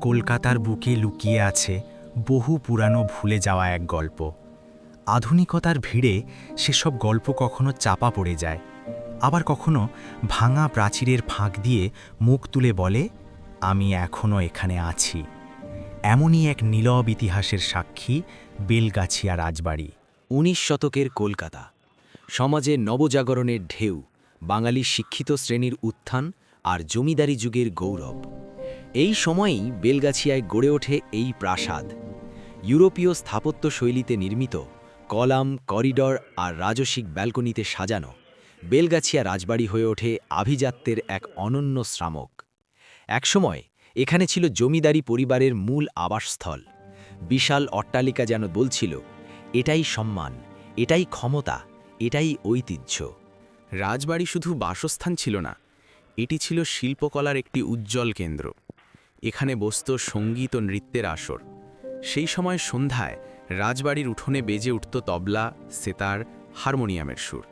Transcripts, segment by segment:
কলকাতার বুকে লুকিয়ে আছে বহু পুরানো ভুলে যাওয়া এক গল্প। আধুনিকতার ভিড়ে সেসব গল্প কখনো চাপা পড়ে যায়। আবার কখনো ভাঙা প্রাচীরের ফাঁক দিয়ে মুখ তুলে বলে, আমি এখনও এখানে আছি। এমনই এক নীলব ইতিহাসের সাক্ষী বেলগাছিয়া রাজবাড়ি। উনিশ শতকের কলকাতা। সমাজে নবজাগরণের ঢেউ বাঙালি শিক্ষিত শ্রেণির উত্থান আর জমিদারি যুগের গৌরব। এই সময়েই বেলগাছিয়ায় গড়ে ওঠে এই প্রাসাদ। ইউরোপীয় স্থাপত্য শৈলীতে নির্মিত, কলাম, করিডর আর রাজসিক ব্যালকনিতে সাজানো, বেলগাছিয়া রাজবাড়ি হয়ে ওঠে আভিজাত্যের এক অনন্য শ্রামক। একসময় এখানে ছিল জমিদারি পরিবারের মূল আবাসস্থল। বিশাল অট্টালিকা যেন বলছিল, এটাই সম্মান, এটাই ক্ষমতা, এটাই ঐতিহ্য। রাজবাড়ি শুধু বাসস্থান ছিল না, এটি ছিল শিল্পকলার একটি উজ্জ্বল কেন্দ্র। এখানে বসত সংগীত ও নৃত্যের আসর। সেই সময় সন্ধ্যায় রাজবাড়ির উঠোনে বেজে উঠত তবলা, সেতার, হারমোনিয়ামের সুর।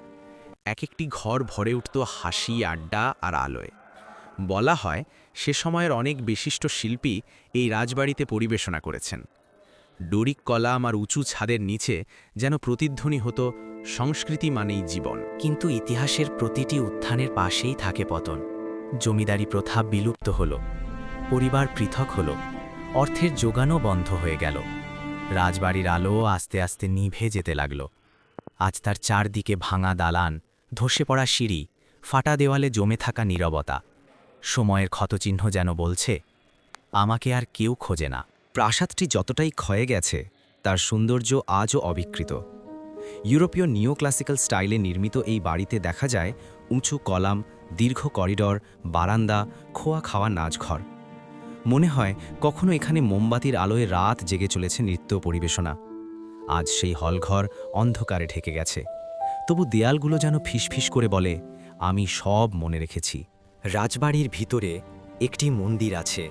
এক একটি ঘর ভরে উঠত হাসি, আড্ডা আর আলোয়। বলা হয়, সে সময়ের অনেক বিশিষ্ট শিল্পী এই রাজবাড়িতে পরিবেশনা করেছেন। ডরিক কলাম আর উঁচু ছাদের নিচে যেন প্রতিধ্বনি হতো, সংস্কৃতি মানেই জীবন। কিন্তু ইতিহাসের প্রতিটি উত্থানের পাশেই থাকে পতন। জমিদারি প্রথা বিলুপ্ত হল। পরিবার পৃথক হল। অর্থের যোগানও বন্ধ হয়ে গেল। রাজবাড়ির আলো আস্তে আস্তে নিভে যেতে লাগল। আজ তার চারদিকে ভাঙা দালান, ধসে পড়া সিঁড়ি, ফাটা দেওয়ালে জমে থাকা নীরবতা। সময়ের ক্ষতচিহ্ন যেন বলছে, আমাকে আর কেউ খোঁজে না। প্রাসাদটি যতটাই ক্ষয়ে গেছে, তার সৌন্দর্য আজও অবিকৃত। ইউরোপীয় নিও ক্লাসিক্যাল স্টাইলে নির্মিত এই বাড়িতে দেখা যায় উঁচু কলাম, দীর্ঘ করিডর, বারান্দা, খোয়া খাওয়া নাচঘর। মনে হয় কখনো এখানে মোমবাতির আলোয় রাত জেগে চলেছে নৃত্য পরিবেশনা। আজ সেই হলঘর অন্ধকারে ঢেকে গেছে। তবু দেয়ালগুলো যেন ফিসফিস করে বলে, আমি সব মনে রেখেছি। রাজবাড়ির ভিতরে একটি মন্দির আছে।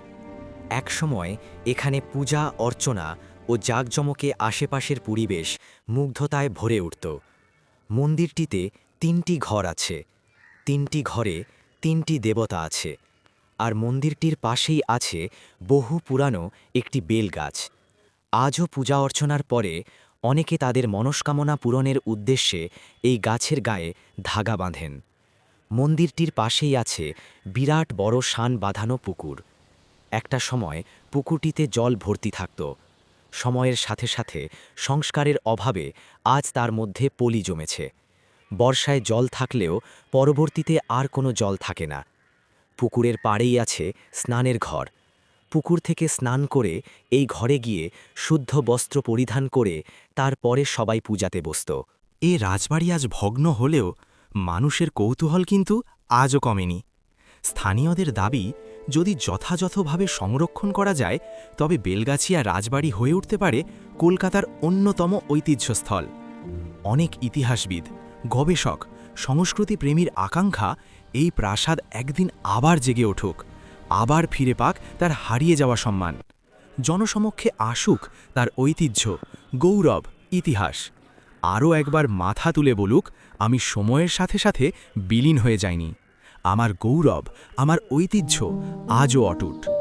একসময় এখানে পূজা, অর্চনা ও জাঁকজমকে আশেপাশের পরিবেশ মুগ্ধতায় ভরে উঠত। মন্দিরটিতে তিনটি ঘর আছে। তিনটি ঘরে তিনটি দেবতা আছে। আর মন্দিরটির পাশেই আছে বহু পুরানো একটি বেলগাছ। আজও পূজা অর্চনার পরে অনেকে তাদের মনস্কামনা পূরণের উদ্দেশ্যে এই গাছের গায়ে ধাগা বাঁধেন। মন্দিরটির পাশেই আছে বিরাট বড় শান বাঁধানো পুকুর। একটা সময় পুকুরটিতে জল ভর্তি থাকত। সময়ের সাথে সাথে সংস্কারের অভাবে আজ তার মধ্যে পলি জমেছে। বর্ষায় জল থাকলেও পরবর্তীতে আর কোনো জল থাকে না। পুকুরের পাড়েই আছে স্নানের ঘর। পুকুর থেকে স্নান করে এই ঘরে গিয়ে শুদ্ধ বস্ত্র পরিধান করে তারপরে সবাই পূজাতে বসত। এ রাজবাড়ি আজ ভগ্ন হলেও মানুষের কৌতূহল কিন্তু আজও কমেনি। স্থানীয়দের দাবি, যদি যথাযথভাবে সংরক্ষণ করা যায়, তবে বেলগাছিয়া রাজবাড়ি হয়ে উঠতে পারে কলকাতার অন্যতম ঐতিহ্যস্থল। অনেক ইতিহাসবিদ, গবেষক সংস্কৃতিপ্রেমীর আকাঙ্ক্ষা এই প্রাসাদ একদিন আবার জেগে উঠুক, আবার ফিরে পাক তার হারিয়ে যাওয়া সম্মান। জনসমক্ষে আসুক তার ঐতিহ্য, গৌরব, ইতিহাস। আরও একবার মাথা তুলে বলুক, আমি সময়ের সাথে সাথে বিলীন হয়ে যাইনি। আমার গৌরব, আমার ঐতিহ্য আজও অটুট।